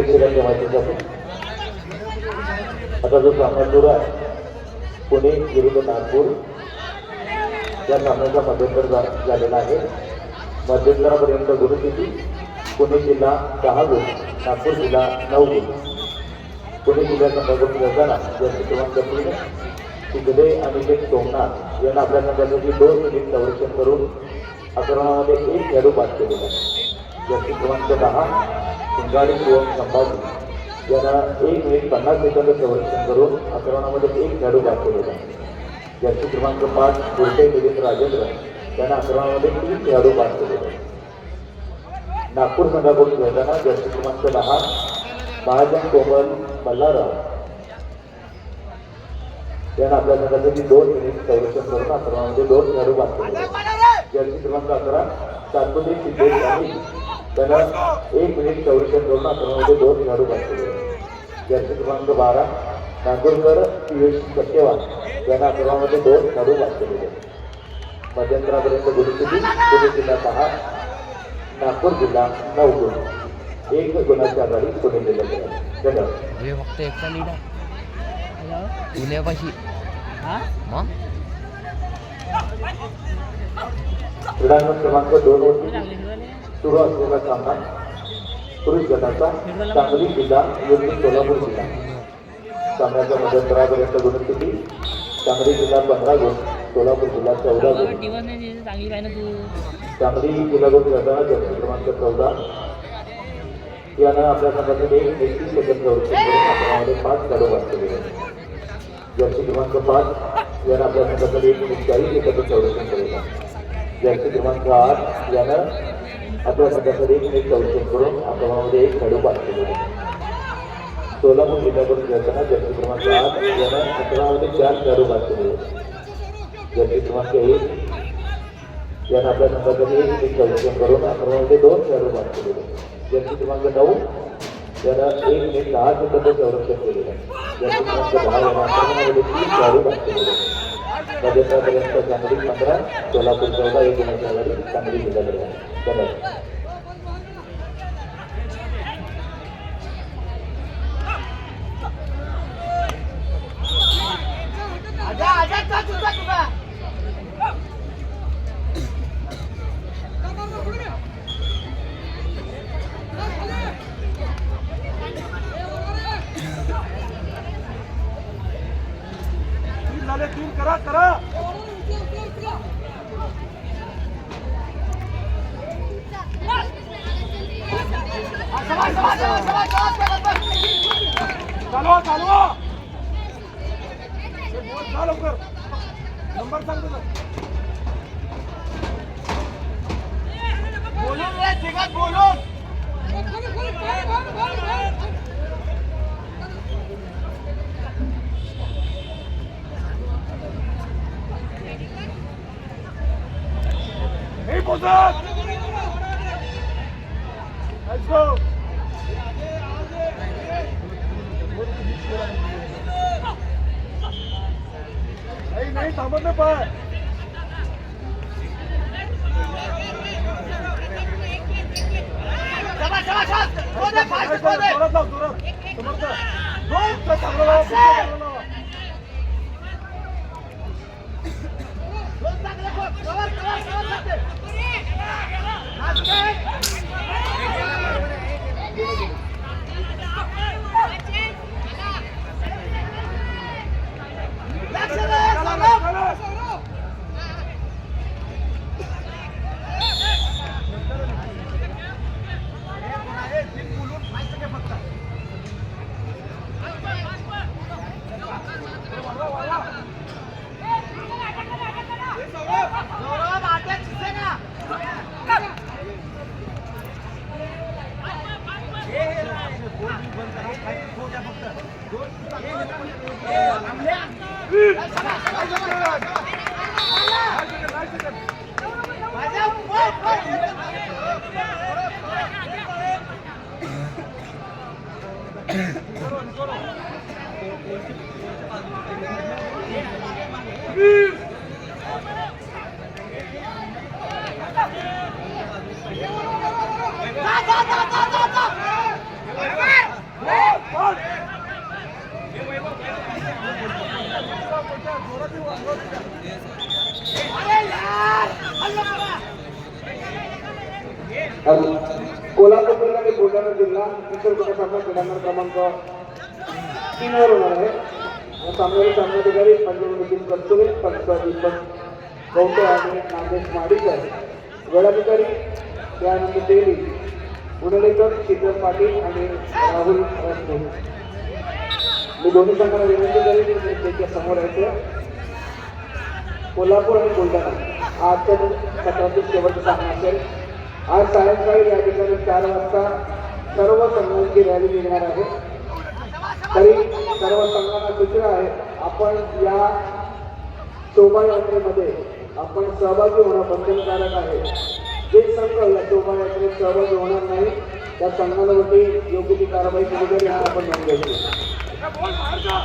प्रेक्षकांच्या माहितीसाठी आता जो सामना सुरू आहे पुणे विरुद्ध नागपूर या सामन्याचा मध्यंतर झालेला आहे. मध्यंतरापर्यंत गुरुस्थिती पुणे जिल्हा दहा गुण नागपूर जिल्हा नऊ गुण. पुणे जिल्ह्याचा संघाकडून करताना ज्यांची क्रमांक तीन शिगदे अनिकेत सोमनाथ यांना आपल्या संघासाठी दोन मिनिट संरक्षण करून आक्रमणामध्ये एक खेळाडू बाद केलेला आहे ज्यांची क्रमांक दहा शिंगाडी शिवम संभाजी. यांना एक मिनिट पन्नास सेकंद संरक्षण करून आक्रमणामध्ये एक खेळाडू दाखवलेला ज्याची ज्यांची क्रमांक पाच कुर्टे मिलिंद राजेंद्र. यांना आक्रमणामध्ये तीन खेळाडू बाद केलेले नागपूर संघाकडून खेळताना ज्यांची क्रमांक दहा महाजन कोमल मल्हारराव. यांना आपल्या संघासाठी दोन मिनिट संरक्षण करून आक्रमणामध्ये दोन खेळाडू बाद केले ज्याची क्रमांक अकरा सातपुते सिद्धेश त्यांना एक मिनिट संरक्षण करून आक्रमणामध्ये दोन खेळाडू केले ज्यांची क्रमांक बारा नागपूरकर पियुष सत्यवान. यांना आक्रमणामध्ये दोन खेळाडू केलेले मध्यंतरापर्यंत गुरुस्थिती पुणे जिल्हा सहा नागपूर जिल्हा नऊ गुण एक गुणाची आघाडी पुणे जिल्ह्यात. धन्यवाद. हे फक्त एकटा लीड आहे. क्रीडांगण क्रमांक दोन वरती. सुरू असलेला सामना पुरुष गटाचा सांगली जिल्हा विरुद्ध सोलापूर जिल्हा. सामन्याच्या मध्यंतरापर्यंत गुणस्थिती सांगली जिल्हा पंधरा गुण सोलापूर जिल्हा चौदा गुण. सांगली जिल्हा गुण गटाला जर्सी क्रमांक चौदा. यानं आपल्या संघामध्ये एकतीस सेकंद संरक्षण करून आक्रमणामध्ये पाच गाडो बाद केले जर्सी क्रमांक पाच यानं आपल्या संघामध्ये एकशे चाळीस सेकंद संरक्षण केलेलं आहे जर्सी क्रमांक आठ यानं आपल्या संघासाठी एक मिनिट संरक्षण करून आक्रमणामध्ये एक खेळाडू बाद केलेले सोलापूर जिल्ह्याकडून खेळताना जर्सी क्रमांक आठ यानं आक्रमणामध्ये चार खेळाडू बाद केलेले जर्सी क्रमांक एक यानं आपल्या संघासाठी एक मिनिट संरक्षण करून आक्रमणामध्ये दोन खेळाडू बाद केलेले जर्सी क्रमांक नऊ यानं एक मिनिट दहा सेकंद संरक्षण केलेलं आहे. जर्सी क्रमांक दहा यानं आक्रमणामध्ये तीन खेळाडू बाद केलेले राजेंद्रापर्यंत सांगली पंधरा सोलापूर चौदा एक गुणाची आघाडी सांगली जिल्ह्याकडे धन्यवाद. तीन करा करा. चालवा चालवा. हे लवकर. नंबर सांग. Hold up! Let's go! Hey, नहीं थामत ना पाय चला चला चला खोदे फास्ट खोदे जोरात लाव जोरात समर्थ दोन का थांबला लावा पुढे लावा दोन चांगले खोद cover cover cover Let's go! Kolhapur जिल्हा आणि बुलढाणा जिल्हा इतर सामना क्रीडांगण क्रमांक तीन वर होणार आहे. या सामन्याचे सामनाधिकारी पंजाब नितीन कस्तुरे पंच दीपक गौटे आणि नागेश माडीकर. वेळाधिकारी त्यानंतर देवी. पुणेकर शीतल पाटील आणि राहुल मी दोन्ही संघाला विनंती करेन त्याच्यासमोर यायचं कोल्हापूर आणि बुलढाणा आजच्या सत्रातील शेवटचा सामना असेल. आज सायंकाळी या ठिकाणी चार वाजता सर्व संघांची रॅली निघणार आहे. तरी सर्व संघांना सूचना आहे आपण या शोभायात्रेमध्ये आपण सहभागी होणं बंधनकारक आहे. जे संघ या शोभायात्रेत सहभागी होणार नाही. त्या संघांवरती योग्य ती कारवाई केली जाईल हे आपण नोंद घ्यायची बोल बाहेर जा